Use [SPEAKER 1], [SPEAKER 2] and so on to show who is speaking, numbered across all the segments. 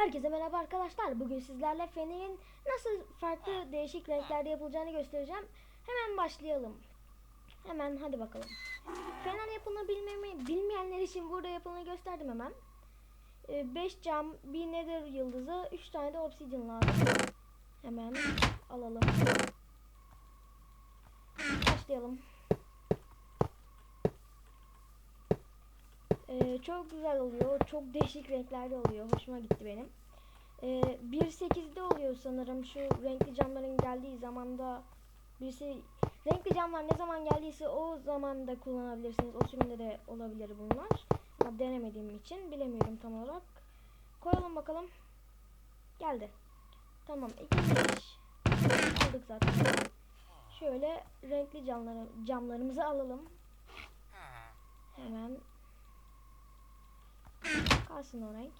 [SPEAKER 1] Herkese merhaba arkadaşlar. Bugün sizlerle fenerin nasıl farklı değişik renklerde yapılacağını göstereceğim. Hemen başlayalım. Hemen hadi bakalım. Fener yapımını bilmemi, bilmeyenler için burada yapımını gösterdim hemen. 5 cam, bir nether yıldızı, 3 tane de obsidian lazım. Hemen alalım. Başlayalım. Ee, çok güzel oluyor. Çok değişik renklerde oluyor. Hoşuma gitti benim. Ee, 1.8'de oluyor sanırım. Şu renkli camların geldiği zamanda birisi renkli camlar ne zaman geldiyse o zaman da kullanabilirsiniz. O sürümde de olabilir bunlar. Ama denemediğim için bilemiyorum tam olarak. Koyalım bakalım. Geldi. Tamam. İkinci aldık zaten. Şöyle renkli camları, camlarımızı alalım. Hemen Kalsın o renk.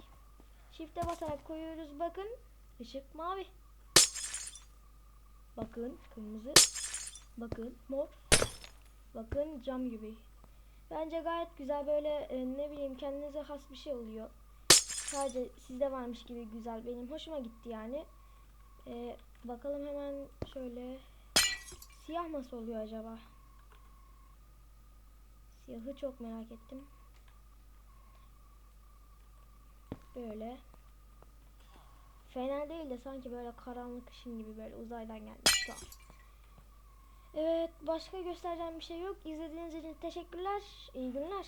[SPEAKER 1] Shift'e basarak koyuyoruz. Bakın. ışık mavi. Bakın kırmızı. Bakın mor. Bakın cam gibi. Bence gayet güzel böyle e, ne bileyim kendinize has bir şey oluyor. Sadece sizde varmış gibi güzel. Benim hoşuma gitti yani. E, bakalım hemen şöyle. Siyah nasıl oluyor acaba? Siyahı çok merak ettim. Böyle. Fener değil de sanki böyle karanlık ışın gibi böyle uzaydan gelmiş. Tuhaf. Evet başka göstereceğim bir şey yok. İzlediğiniz için teşekkürler. İyi günler.